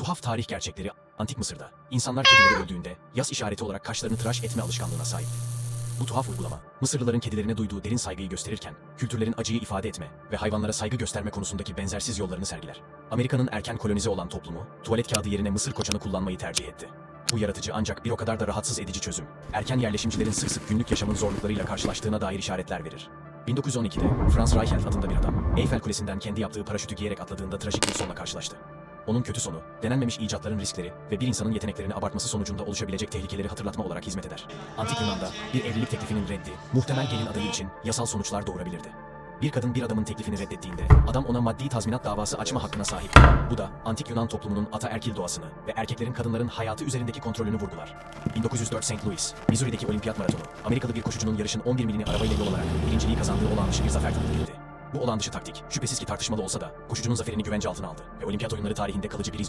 Tuhaf tarih gerçekleri Antik Mısır'da insanlar kedileri öldüğünde yas işareti olarak kaşlarını tıraş etme alışkanlığına sahip. Bu tuhaf uygulama, Mısırlıların kedilerine duyduğu derin saygıyı gösterirken, kültürlerin acıyı ifade etme ve hayvanlara saygı gösterme konusundaki benzersiz yollarını sergiler. Amerika'nın erken kolonize olan toplumu, tuvalet kağıdı yerine mısır koçanı kullanmayı tercih etti. Bu yaratıcı ancak bir o kadar da rahatsız edici çözüm, erken yerleşimcilerin sık sık günlük yaşamın zorluklarıyla karşılaştığına dair işaretler verir. 1912'de Franz Reichelt adında bir adam, Eyfel Kulesi'nden kendi yaptığı paraşütü giyerek atladığında trajik bir sonla karşılaştı. Onun kötü sonu, denenmemiş icatların riskleri ve bir insanın yeteneklerini abartması sonucunda oluşabilecek tehlikeleri hatırlatma olarak hizmet eder. Antik Yunan'da bir evlilik teklifinin reddi, muhtemel gelin adayı için yasal sonuçlar doğurabilirdi. Bir kadın bir adamın teklifini reddettiğinde, adam ona maddi tazminat davası açma hakkına sahip. Bu da antik Yunan toplumunun ataerkil doğasını ve erkeklerin kadınların hayatı üzerindeki kontrolünü vurgular. 1904 St. Louis, Missouri'deki olimpiyat maratonu, Amerikalı bir koşucunun yarışın 11 milini arabayla yol alarak birinciliği kazandığı olağan dışı bir zafer edildi. Bu olağan dışı taktik, şüphesiz ki tartışmalı olsa da, koşucunun zaferini güvence altına aldı ve olimpiyat oyunları tarihinde kalıcı bir iz bıraktı.